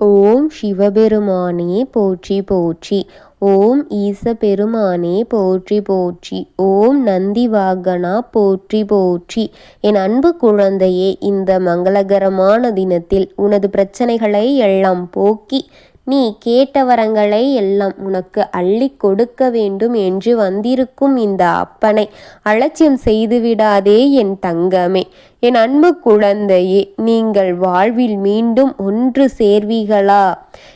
ஓம் சிவபெருமானே போற்றி போற்றி. ஓம் ஈச பெருமானே போற்றி போற்றி. ஓம் நந்தி வாகனா போற்றி போற்றி. என் அன்பு குழந்தையே இந்த மங்களகரமான தினத்தில் உனது பிரச்சனைகளை எல்லாம் போக்கி நீ கேட்ட வரங்களை எல்லாம் உனக்கு அள்ளி கொடுக்க வேண்டும் என்று வந்திருக்கும் இந்த அப்பனை அலட்சியம் செய்துவிடாதே என் தங்கமே. என் அன்பு குழந்தையே நீங்கள் வாழ்வில் மீண்டும் ஒன்று சேர்வீர்களா?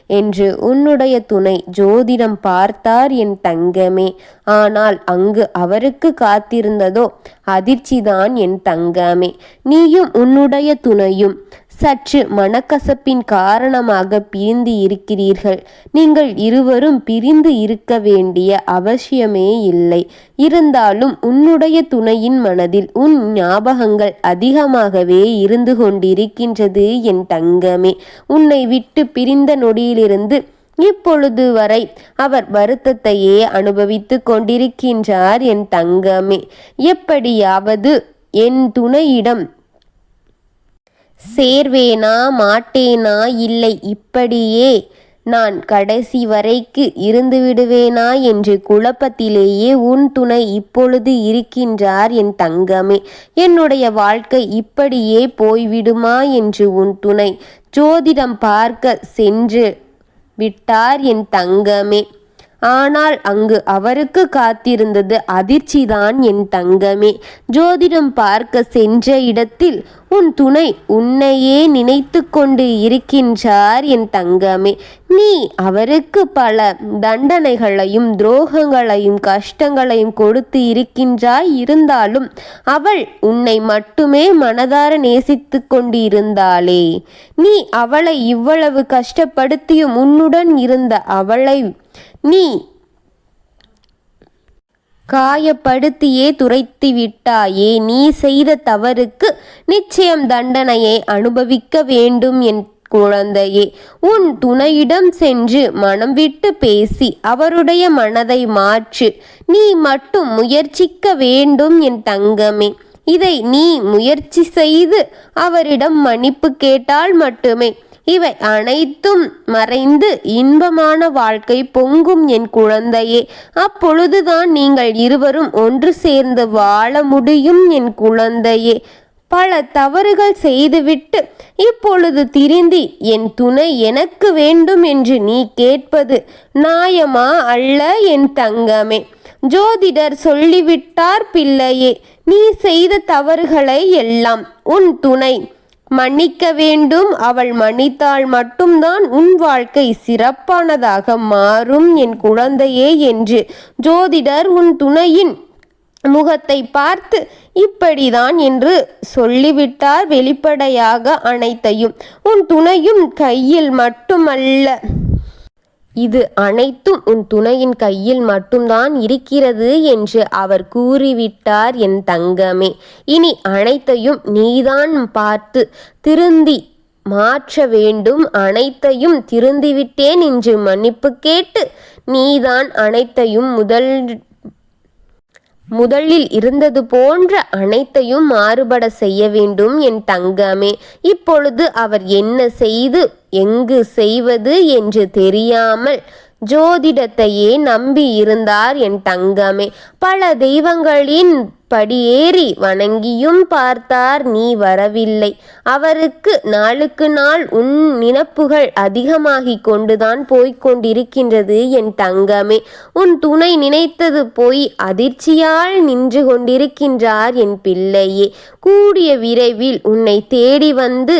என்று உன்னுடைய துணை ஜோதிடம் பார்த்தார் என் தங்கமே. ஆனால் அங்கு அவருக்கு காத்திருந்ததோ அதிர்ச்சிதான் என் தங்கமே. நீயும் உன்னுடைய துணையும் சற்று மனக்கசப்பின் காரணமாக பிரிந்து இருக்கிறீர்கள் நீங்கள் இருவரும் பிரிந்து இருக்க வேண்டிய அவசியமே இல்லை. இருந்தாலும் உன்னுடைய துணையின் மனதில் உன் ஞாபகங்கள் அதிகமாகவே இருந்து கொண்டிருக்கின்றது என் தங்கமே. உன்னை விட்டு பிரிந்த நொடியிலிருந்து இப்பொழுது வரை அவர் வருத்தத்தையே அனுபவித்து கொண்டிருக்கின்றார் என் தங்கமே. எப்படியாவது என் துணையிடம் சேர்வேனா மாட்டேனா? இல்லை இப்படியே நான் கடைசி வரைக்கு இருந்துவிடுவேனா என்று குழப்பத்திலேயே உன் துணை இப்பொழுது இருக்கின்றார் என் தங்கமே. என்னுடைய வாழ்க்கை இப்படியே போய்விடுமா என்று உன் துணை ஜோதிடம் பார்க்க சென்று விட்டார் என் தங்கமே. ஆனால் அங்கு அவருக்கு காத்திருந்தது அதிர்ச்சிதான் என் தங்கமே. ஜோதிடம் பார்க்க சென்ற இடத்தில் உன் துணை உன்னையே நினைத்து கொண்டு இருக்கின்றார் என் தங்கமே. நீ அவருக்கு பல தண்டனைகளையும் துரோகங்களையும் கஷ்டங்களையும் கொடுத்து இருக்கின்றாய். இருந்தாலும் அவள் உன்னை மட்டுமே மனதார நேசித்து கொண்டு இருந்தாளே நீ அவளை இவ்வளவு கஷ்டப்படுத்தியும் உன்னுடன் இருந்த அவளை நீ காயப்படுத்தியே துரைத்து விட்டாயே நீ செய்த தவறுக்கு நிச்சயம் தண்டனையை அனுபவிக்க வேண்டும் என் குழந்தையே. உன் துணையிடம் சென்று மனம் விட்டு பேசி அவருடைய மனதை மாற்று. நீ மட்டும் முயற்சிக்க வேண்டும் என் தங்கமே. இதை நீ முயற்சி செய்து அவரிடம் மன்னிப்பு கேட்டால் மட்டுமே. இவை அனைத்தும் மறைந்து இன்பமான வாழ்க்கை பொங்கும் என் குழந்தையே. அப்பொழுதுதான் நீங்கள் இருவரும் ஒன்று சேர்ந்து வாழ முடியும் என் குழந்தையே. பல தவறுகள் செய்துவிட்டு இப்பொழுது திருந்தி என் துணை எனக்கு வேண்டும் என்று நீ கேட்பது நாயமா அல்ல என் தங்கமே? ஜோதிடர் சொல்லிவிட்டார் பிள்ளையே நீ செய்த தவறுகளை எல்லாம் உன் துணை மன்னிக்க வேண்டும். அவள் மன்னித்தால் மட்டும்தான் உன் வாழ்க்கை சிறப்பானதாக மாறும் என் குழந்தையே என்று ஜோதிடர் உன் துணையின் முகத்தை பார்த்து இப்படிதான் என்று சொல்லிவிட்டார். வெளிப்படையாக அனைத்தையும் உன் துணையும் கையில் மட்டுமல்ல. இது அனைத்தும் உன் துணையின் கையில் மட்டும்தான் இருக்கிறது என்று அவர் கூறிவிட்டார் என் தங்கமே. இனி அனைத்தையும் நீதான் பார்த்து திருந்தி மாற்ற வேண்டும். அனைத்தையும் திருந்திவிட்டேன் என்று மன்னிப்பு கேட்டு நீதான் அனைத்தையும் முதல் முதலில் இருந்தது போன்ற அனைத்தையும் மாறுபட செய்ய வேண்டும் என் தங்கமே. இப்பொழுது அவர் என்ன செய்து எங்கு செய்வது என்று தெரியாமல் ஜோதிடத்தையே நம்பி இருந்தார் என் தங்கமே. பல தெய்வங்களின் படியேறி வணங்கியும் பார்த்தார் நீ வரவில்லை. அவருக்கு நாளுக்கு நாள் உன் நினப்புகள் அதிகமாகிக் கொண்டுதான் போய்க் கொண்டிருக்கின்றது என் தங்கமே. உன் துணை நினைத்தது போய் அதிர்ச்சியால் நின்று கொண்டிருக்கின்றார் என் பிள்ளையே. கூடிய விரைவில் உன்னை தேடி வந்து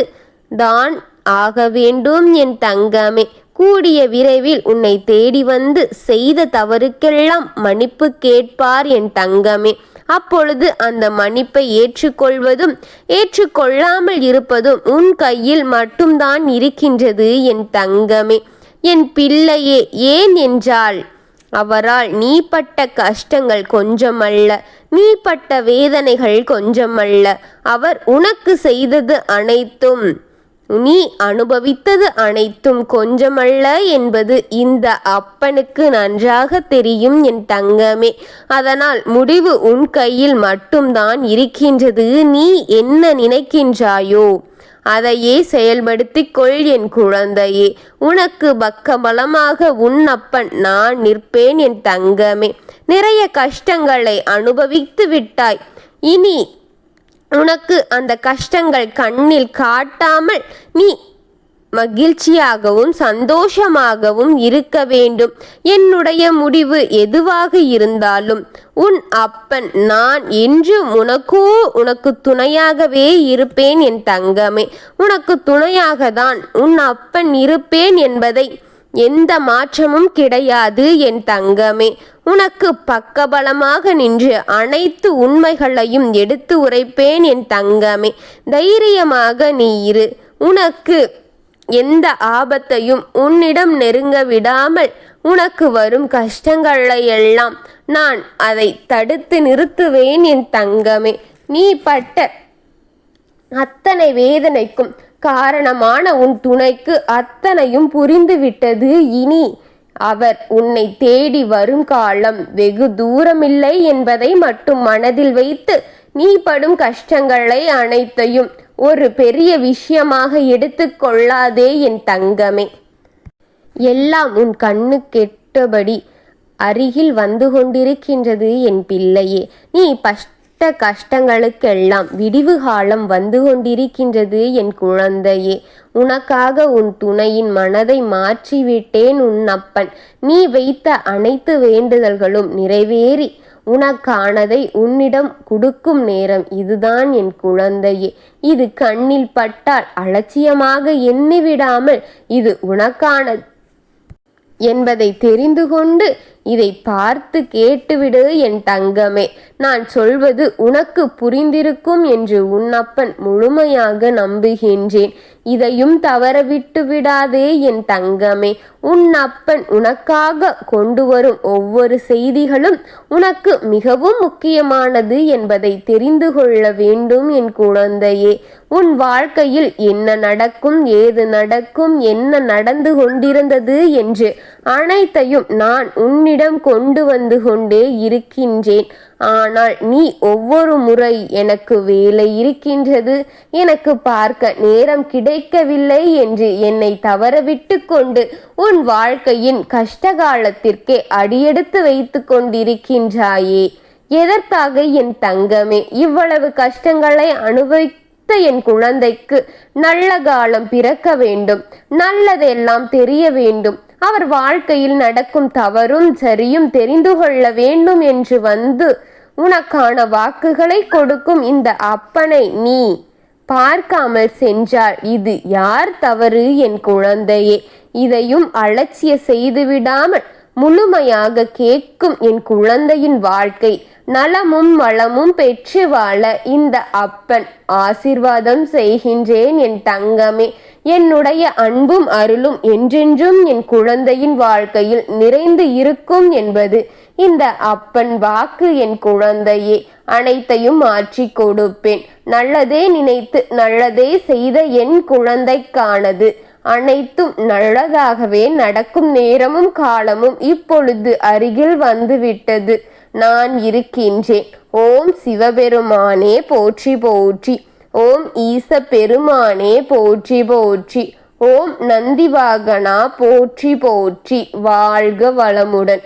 தான் ஆக வேண்டும் என் தங்கமே. கூடிய விரைவில் உன்னை தேடி வந்து செய்த தவறுக்கெல்லாம் மன்னிப்பு கேட்பார் என் தங்கமே. அப்பொழுது அந்த மன்னிப்பை ஏற்றுக்கொள்வதும் ஏற்றுக்கொள்ளாமல் இருப்பதும் உன் கையில் மட்டும்தான் இருக்கின்றது என் தங்கமே. என் பிள்ளையே ஏன் என்றால் அவரால் நீ பட்ட கஷ்டங்கள் கொஞ்சமல்ல நீ பட்ட வேதனைகள் கொஞ்சமல்ல. அவர் உனக்கு செய்தது அனைத்தும் நீ அனுபவித்தது அனைத்தும் கொஞ்சமல்ல என்பது இந்த அப்பனுக்கு நன்றாக தெரியும் என் தங்கமே. அதனால் முடிவு உன் கையில் மட்டும்தான் இருக்கின்றது. நீ என்ன நினைக்கின்றாயோ அதையே செயல்படுத்திக் கொள் என் குழந்தையே. உனக்கு பக்கபலமாக உன் அப்பன் நான் நிற்பேன் என் தங்கமே. நிறைய கஷ்டங்களை அனுபவித்து விட்டாய். இனி உனக்கு அந்த கஷ்டங்கள் கண்ணில் காட்டாமல் நீ மகிழ்ச்சியாகவும் சந்தோஷமாகவும் இருக்க வேண்டும். என்னுடைய முடிவு எதுவாக இருந்தாலும் உன் அப்பன் நான் என்றும் உனக்கோ உனக்கு துணையாகவே இருப்பேன் என் தங்கமே. உனக்கு துணையாக தான் உன் அப்பன் இருப்பேன் என்பதை எந்த மாற்றமும் கிடையாது என் தங்கமே. உனக்கு பக்கபலமாக நின்று அனைத்து உண்மைகளையும் எடுத்து உரைப்பேன் என் தங்கமே. தைரியமாக நீ இரு. உனக்கு எந்த ஆபத்தையும் உன்னிடம் நெருங்க விடாமல் உனக்கு வரும் கஷ்டங்களை எல்லாம் நான் அதை தடுத்து நிறுத்துவேன் என் தங்கமே. நீ பட்ட அத்தனை வேதனைக்கும் காரணமான உன் துணைக்கு அத்தனையும் புரிந்துவிட்டது. இனி அவர் உன்னை தேடி வரும் காலம் வெகு தூரமில்லை என்பதை மட்டும் மனதில் வைத்து நீ படும் கஷ்டங்களை அனைத்தையும் ஒரு பெரிய விஷயமாக எடுத்துக்கொள்ளாதே என் தங்கமே. எல்லாம் உன் கண்ணு கெட்டபடி அருகில் வந்து கொண்டிருக்கின்றது என் பிள்ளையே. நீ பஷ்ட கஷ்டங்களுக்கெல்லாம் விடிவு காலம் வந்து கொண்டிருக்கின்றது என் குழந்தையே. உனக்காக உன் துணையின் மனதை மாற்றிவிட்டேன் உன் அப்பன். நீ வைத்த அனைத்து வேண்டுதல்களும் நிறைவேறி உனக்கானதை உன்னிடம் கொடுக்கும் நேரம் இதுதான் என் குழந்தையே. இது கண்ணில் பட்டால் அலட்சியமாக எண்ணிவிடாமல் இது உனக்கான என்பதை தெரிந்து கொண்டு இதை பார்த்து கேட்டுவிடு என் தங்கமே. நான் சொல்வது உனக்கு புரிந்திருக்கும் என்று உன்னப்பன் முழுமையாக நம்புகின்றேன். இதையும் தவற விட்டு விடாதே என் தங்கமே. உன் அப்பன் உனக்காக கொண்டு வரும் ஒவ்வொரு செய்திகளும் உனக்கு மிகவும் முக்கியமானது என்பதை தெரிந்து கொள்ள வேண்டும் என் குழந்தையே. உன் வாழ்க்கையில் என்ன நடக்கும் ஏது நடக்கும் என்ன நடந்து கொண்டிருந்தது என்று அனைத்தையும் நான் உன்னிடம் கொண்டு வந்து கொண்டே இருக்கின்றேன். ஆனால் நீ ஒவ்வொரு முறை எனக்கு வேலை இருக்கின்றது. எனக்கு பார்க்க நேரம் கிடைக்கவில்லை என்று என்னை தவறவிட்டு கொண்டு உன் வாழ்க்கையின் கஷ்டகாலத்திற்கே அடியெடுத்து வைத்து கொண்டிருக்கின்றாயே. எதற்காக என் தங்கமே இவ்வளவு கஷ்டங்களை அனுபவி என் குழந்தைக்கு நல்ல காலம் பிறக்க வேண்டும். நல்லதெல்லாம் தெரிய வேண்டும். அவர் வாழ்க்கையில் நடக்கும் தவறும் சரியும் தெரிந்து கொள்ள வேண்டும் என்று வந்து உனக்கான வாக்குகளை கொடுக்கும் இந்த அப்பனை நீ பார்க்காமல் சென்றால் இது யார் தவறு என் குழந்தையே? இதையும் அலட்சிய செய்துவிடாமல் முழுமையாக கேட்கும் என் குழந்தையின் வாழ்க்கை. நலமும் வளமும் பெற்று வாழ இந்த அப்பன் ஆசிர்வாதம் செய்கின்றேன் என் தங்கமே. என்னுடைய அன்பும் அருளும் என்றென்றும் என் குழந்தையின் வாழ்க்கையில் நிறைந்து இருக்கும் என்பது இந்த அப்பன் வாக்கு என் குழந்தையே. அனைத்தையும் மாற்றி கொடுப்பேன். நல்லதே நினைத்து நல்லதே செய்த என் குழந்தைக்கானது. அனைத்தும் நல்லதாகவே நடக்கும் நேரமும் காலமும் இப்பொழுது அருகில் வந்துவிட்டது. நான் இருக்கின்றேன். ஓம் சிவபெருமானே போற்றி போற்றி. ஓம் ஈச பெருமானே போற்றி போற்றி. ஓம் நந்திவாகனா போற்றி போற்றி. வாழ்க வளமுடன்.